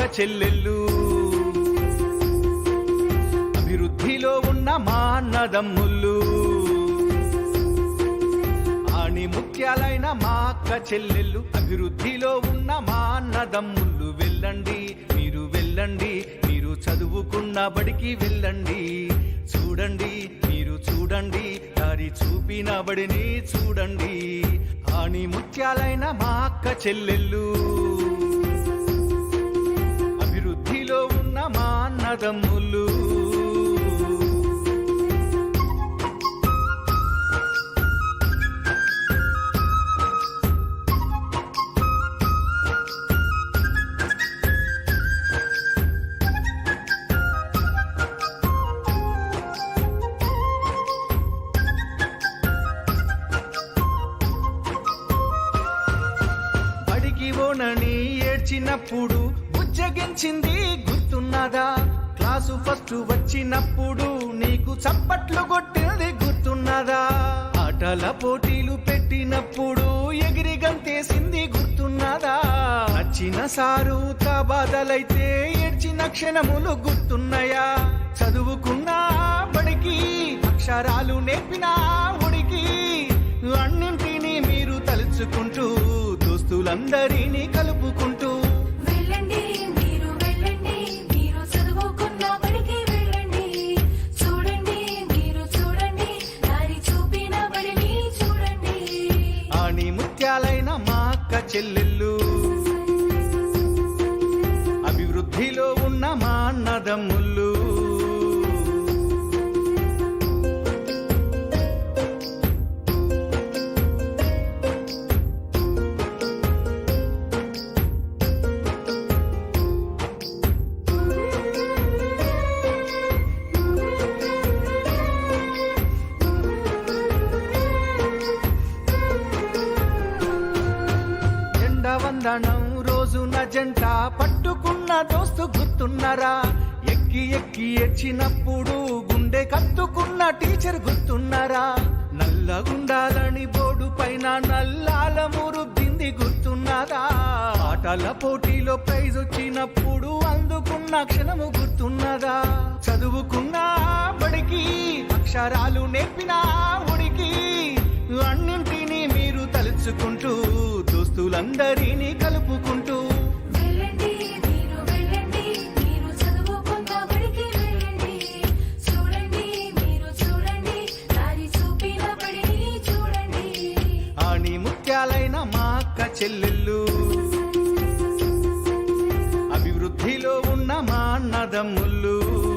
చెల్లెళ్ళు. అభివృద్ధిలో ఉన్న మా అన్నదమ్ముళ్ళు ఆని ముత్యాలైన మా అక్క చెల్లెళ్ళు. అభివృద్ధిలో ఉన్న మా అన్నదమ్ముళ్ళు వెళ్ళండి మీరు వెళ్ళండి మీరు చదువుకున్న బడికి వెళ్ళండి. చూడండి మీరు చూడండి దారి చూపిన బడిని చూడండి. ఆని ముత్యాలైన మా అక్క చెల్లెళ్ళు. పాదములు. ఓనని ఏడ్చినప్పుడు బుజ్జగించింది గుర్తున్నదా? క్లాసు ఫస్ట్ వచ్చినప్పుడు నీకు చప్పట్లు కొట్టింది గుర్తున్నదా? ఆటల పోటీలు పెట్టినప్పుడు ఎగిరి గంతేసింది గుర్తున్నదా? నచ్చిన సారు బాధలైతే ఏడ్చిన క్షణములు గుర్తున్నాయా? చదువుకున్నా బడికి అక్షరాలు నేర్పినా ఉడికి అన్నింటినీ మీరు తలుచుకుంటూ దోస్తులందరినీ కలుపుకుంటూ ముత్యాలైన మా అక్క చెల్లెళ్ళు. అభివృద్ధిలో ఉన్న మా అన్నదమ్ముళ్ళు. జంట పట్టుకున్న దోస్తు గుర్తున్నారా? ఎక్కి ఎక్కి ఎచ్చినప్పుడు గుండె కత్తుకున్న టీచర్ గుర్తున్నారా? నల్లగుండాలని బోర్డు పైన నల్లాలము రుద్దింది గుర్తున్నదా ఆటల పోటీలో ప్రైజ్ వచ్చినప్పుడు అందుకున్న క్షణము గుర్తున్నదా చదువుకున్న బడికి అక్షరాలు నేర్పిన ఉడికి అన్నింటినీ మీరు తలుచుకుంటూ దోస్తులందరినీ కలు చెల్లెళ్ళు. అభివృద్ధిలో ఉన్న మా అన్నదమ్ముళ్ళు.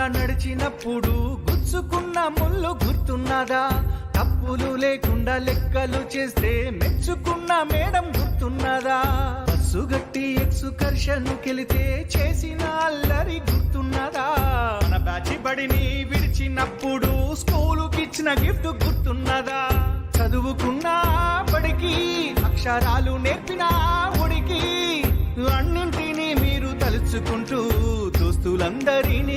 లేకుండా నడిచినప్పుడు గుచ్చుకున్న ముళ్ళు గుర్తున్నదా? తప్పులు లేకుండా లెక్కలు చేస్తే మెచ్చుకున్న మేడం గుర్తున్నదా? బస్సు గట్టి ఎక్సుకర్షను కెలితే చేసిన అల్లరి గుర్తున్నదా? మన బ్యాచి బడిని విడిచినప్పుడు స్కూలుకి ఇచ్చిన గిఫ్ట్ గుర్తున్నదా? చదువుకున్న బడికి అక్షరాలు నేర్పిన ఉడికి అన్నింటినీ మీరు తలుచుకుంటూ దోస్తులందరినీ